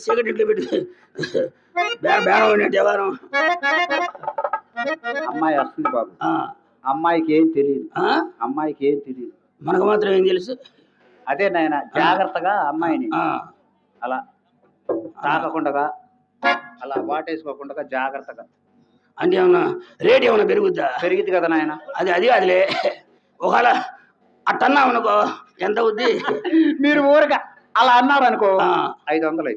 Cigarette ఇట్లా పెట్టి. బేరం అమ్మాయి వస్తుంది బాబు. ఆ, అమ్మాయికి ఏం తెలియదు ఆ? అమ్మాయికి ఏం తెలియదు మనకు మాత్రం ఏం తెలుసు? అదే నాయన జాగ్రత్తగా అమ్మాయిని ఆ, అలా తాకకుండా అలా వాటేసుకోకుండా జాగ్రత్తగా. అంటే ఏమన్నా రేట్ ఏమన్నా పెరుగుద్దా? పెరిగింది కదా నాయన. అది అది అదిలే ఒకవేళ అట్టన్నా అనుకో ఎంత అవుద్ది? మీరు ఊరగా అలా అన్నారు అనుకో ఐదు వందలు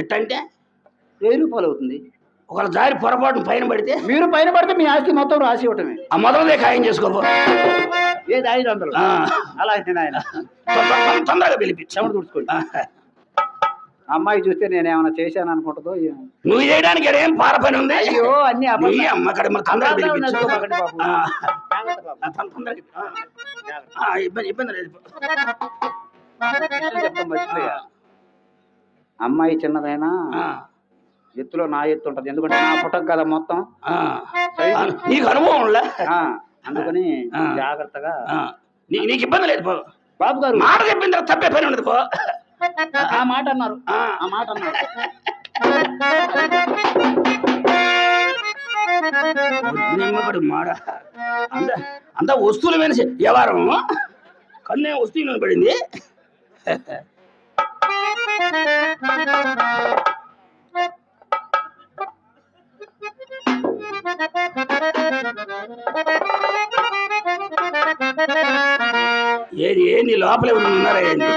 అయింది ఎట్టంటే వెయ్యి రూపాయలు అవుతుంది ఒకవేళ జారి పొరపాటు పైన పడితే మీరు పైన పడితే మీ ఆస్తి మొత్తం రాసి ఇవ్వటమే. ఆ మొదలదే ఖాయం చేసుకోపో. ఏది ఐదు వందలు ఆ, అలా అయితే నాయన. తొ- తొ- తొ- తొందరగా పిలిపించు చెమట తుడుచుకోండి. అమ్మాయి చూస్తే నేను ఏమైనా చేశాను అనుకుంటుందో. నువ్వు చేయడానికి ఏం పార పని ఉంది? అయ్యో అన్ని అబద్ధాలు. అమ్మ అక్కడ మరి తొందరగా పిలిపించు. తొందరగా ఇబ్బంది ఇబ్బంది లేదు. అమ్మాయి చిన్నదైనా ఎత్తులో నా ఎత్తు ఉంటది. ఎందుకంటే నా పుట్టక కదా మొత్తం నీకు అనుభవం అందుకని. జాగ్రత్తగా నీకు ఇబ్బంది లేదు బాబు గారు. మాట చెప్పిన తర్వాత తప్పే పని ఉండదు ఆ మాట అన్నారు. ఆ, మాట అన్నారు. నిమ్మకడు మాడ. అంత అంత వస్తువుల మీద వ్యవహారం కన్నే వస్తువు మీద పడింది. ఏది ఏంది? లోపల ఎవరు ఉన్నారా ఏంది?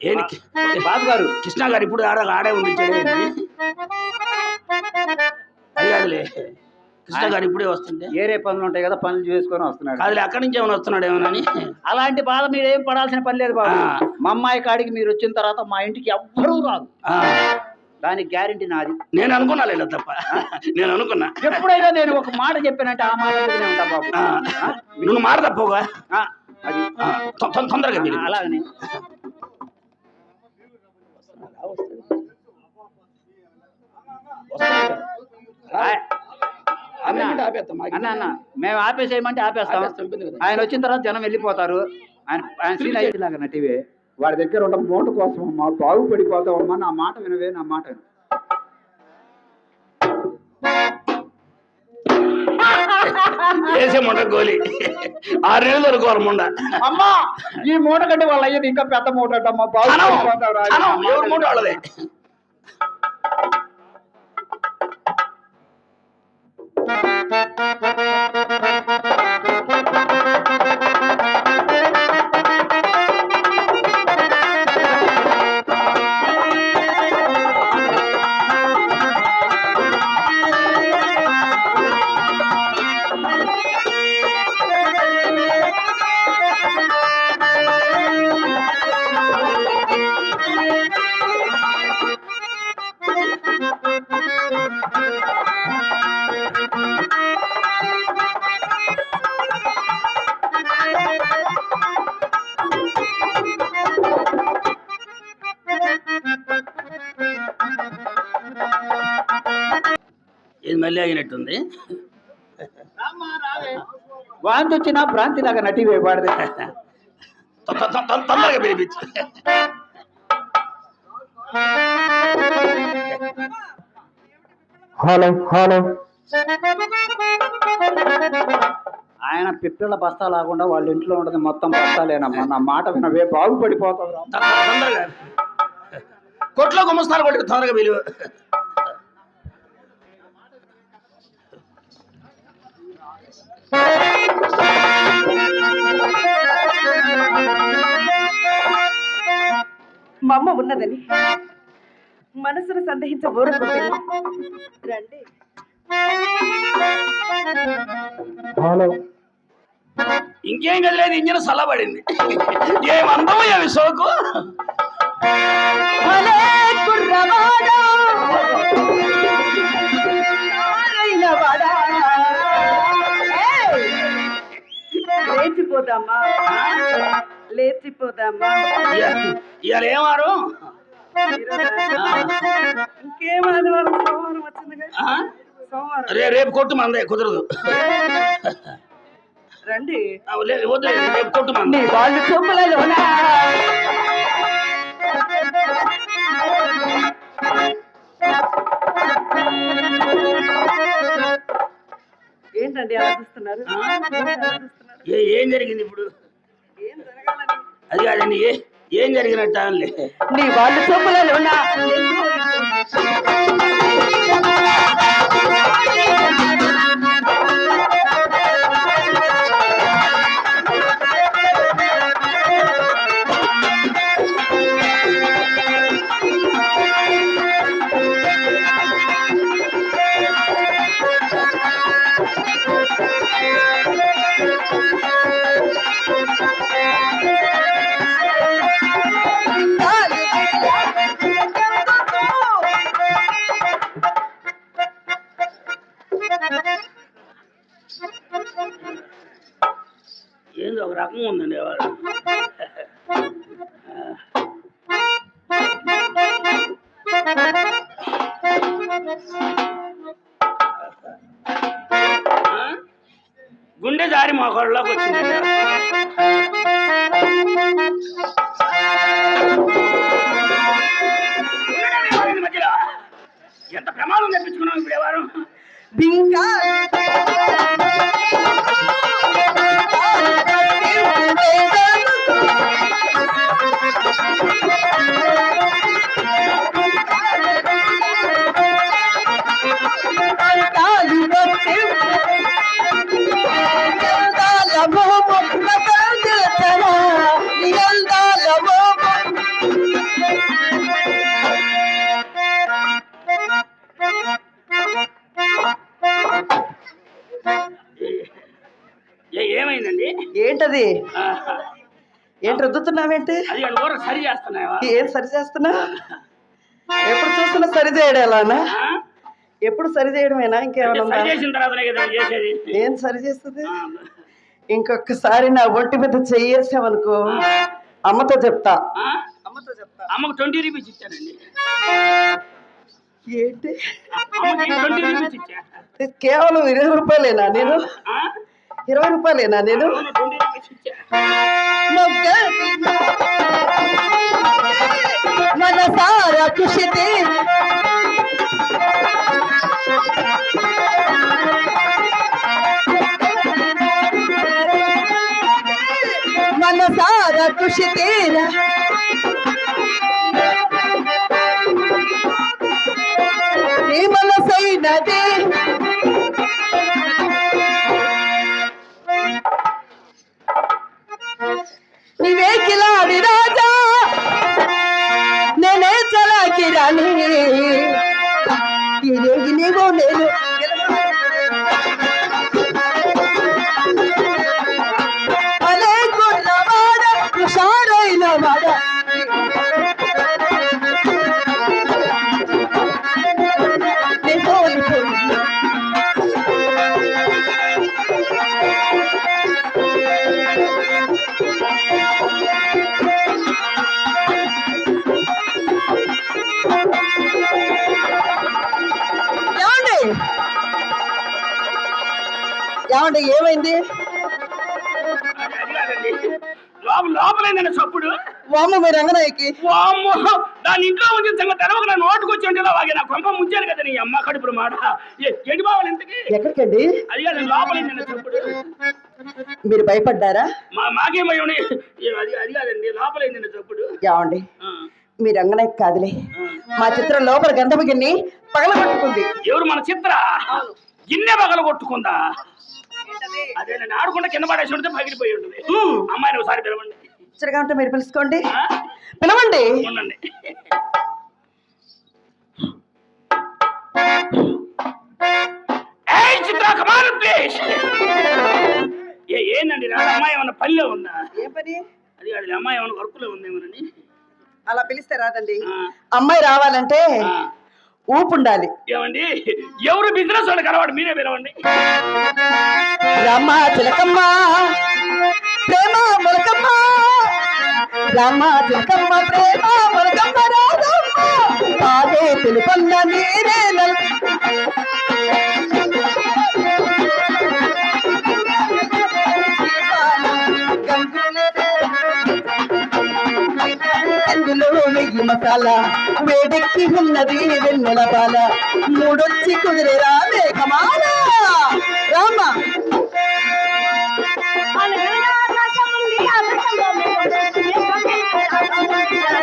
ఏంటి బాబు గారు కృష్ణ గారు ఇప్పుడు ఆడ ఆడే ఉండించాడు అయ్యాడులే అది కాదులే కృష్ణ గారు ఇప్పుడే వస్తుంది ఏరే పనులు ఉంటాయి కదా పనులు చేసుకొని వస్తున్నాడు. కాదులే అక్కడి నుంచి ఏమైనా వస్తున్నాడు ఏమోనని అలాంటి బాధ మీరు ఏం పడాల్సిన పని లేదు బాబు. మా అమ్మాయి కాడికి మీరు వచ్చిన తర్వాత మా ఇంటికి ఎవ్వరూ రాదు దానికి గ్యారంటీ నాది. నేను అనుకున్నా లేదా తప్ప నేను అనుకున్నా. ఎప్పుడైనా నేను ఒక మాట చెప్పానంటే ఆ మాట ఉంటా బాబు. నువ్వు మాట తప్పవుగా ఆ, అది. తొందరగా. అలాగని. మాకు అన్న అన్న మేము ఆపేసేయమంటే ఆపేస్తాం. ఆయన వచ్చిన తర్వాత జనం వెళ్ళిపోతారు. ఆయన ఆయన సీన్ అయ్యేలాగా నటివే వాడి దగ్గర ఉన్న మూట కోసం అమ్మా బాగుపడిపోతావమ్మా నా మాట వినవే నా మాట విను. వేసే ముండ గోలి. ఆరు నెలలు ముండ. అమ్మా ఈ మూట కంటే వాళ్ళు అయ్యేది ఇంకా పెద్ద మూట అమ్మా మూట వాళ్ళదే? మళ్ళీ అయినట్టుంది. వాంతి వచ్చినా భ్రాంతి లాగా తొ- తొ- తొందరగా పిలిపించు. Hello hello. ఆయన పిప్పల బస్తా లాకుండా వాళ్ళ ఇంట్లో ఉండదు మొత్తం బస్తాలేనమ్మా. నా మాట వినవే తొందరగా. కొట్లో గుమ్మస్తాను కొట్టి తొందరగా పిలువు. మా అమ్మ ఉన్నదని మనసును సందేహించ ఊరుకుంటుంది రండి. హలో. ఇంకేం కదలేదు ఇంజన్ చల్లబడింది ఏం అందమో ఏమి సోకు? భలే కుర్రవాడా, లేచిపోదామా? లేచిపోదామా? ఇవాళ ఏమారు ఇంకేం ఆదివారం సోమవారం వచ్చిందిగా ఆ? సోమవారం. రే రేపు కొట్టు మందే కుదరదు. రండి. వద్దు రేపు కొట్టు వాళ్ళు చూపులలోన ఏంటండి అలా చూస్తున్నారు ఏం జరిగింది ఇప్పుడు? అది కాదండి ఏం జరిగినట్ట నీ వాళ్ళు చూపులలోన ఏందో ఒక రకం ఉందండి వాడు గుండె దారి మా కొడలోకి వచ్చిందండి ఎంత ప్రమాదం తెప్పించుకున్నాం ఇప్పుడు ఎవరు? బింగా ఏ ఏమైందండి? ఏంటది? ఏంటి రుద్దుతున్నావేంటి? సరి చేస్తున్నావా? ఏం సరి చేస్తున్నా? ఎప్పుడు చూస్తున్నా సరి చేయడం ఎలానా? ఎప్పుడు సరి చేయడమేనా? ఇంకేమైనా ఏం సరి చేస్తుంది? ఇంకొకసారి నా ఒంటి మీద చెయ్యేసామనుకో అమ్మతో చెప్తా? అమ్మతో చెప్తా. అమ్మకు ట్వంటీ రూపీస్ ఇచ్చానండి. ఏంటి? కేవలం ఇరవై రూపాయలేనా నేను? ఇరవై రూపాయలేనా నేను అవును, ట్వంటీ రూపీస్ ఇచ్చా మనసారా ఖుషితే మనసారా ఖుషి తేరా জানে তীরে গিনে বনের ఏమండి ఏమైంది? లోపల చప్పుడు. వామ్మ దాని ఇంట్లో ఉంది సంగతి తెలవక నా నోటుకు వచ్చి ఉంటే వాగి నా కొంప ముంచాను కదా నీ అమ్మ మాట. ఏ- ఎడి బావాలి ఇంతకి? ఎక్కడికండి? అది కాదు లోపలైందండి చప్పుడు. మీరు భయపడ్డారా? మా మాకేమై ఉండి ఏ, అది అది కాదండి లోపలైందండి చప్పుడు. ఏమండి? ఆ, మీ రంగనాయకి కాదులే. మా చిత్రం లోపల గంధపు గిన్ని పగలగొట్టుకుంది. ఎవరు మన చిత్ర? గిన్నె పగల కొట్టుకుందా అదేనండి ఆడకుండా కింద పడేసి ఉంటే పగిలిపోయి ఉంటుంది. అమ్మాయిని ఒకసారి పిలవండి. ఇచ్చడిగా ఉంటే మీరు పిలుచుకోండి? పిలవండి. ఉండండి. ఏందండి? నా అమ్మాయి ఏమన్నా పనిలో ఉందా? ఏం పని? అది అమ్మాయి ఏమన్నా వర్క్లో ఉందేమోనండి అలా పిలిస్తే రాదండి. అమ్మాయి రావాలంటే. ఊపు ఉండాలి ఏమండి? ఎవరు బిజినెస్ వాళ్ళు కలవాడు మీరే పిలవండి. రామ చిలకమ్మ. ప్రేమ మొలకమ్మ. రామ చిలకమ్మ ప్రేమ మొలకమ్మ రాధమ్మ. పాదే తెలుపన్న నీరే మసాల. వేడెక్కి ఉన్నది వెన్నెల బాల మూడొచ్చి కుదిరేరా మేఘమాల. రామ ఇదేం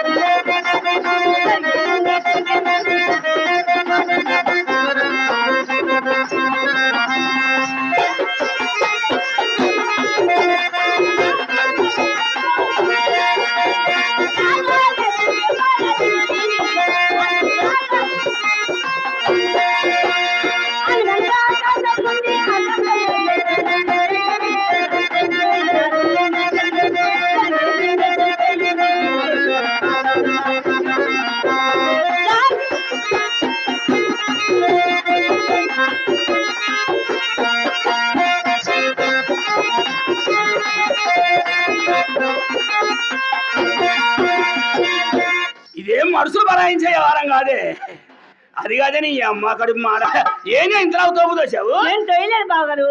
మనుషులు బరాయించే వారం కాదే. అది కాదే నీ అమ్మ కడుపు మాట ఏం ఇంతలా తోపు దోశావు నేను టైలర్ బాగారు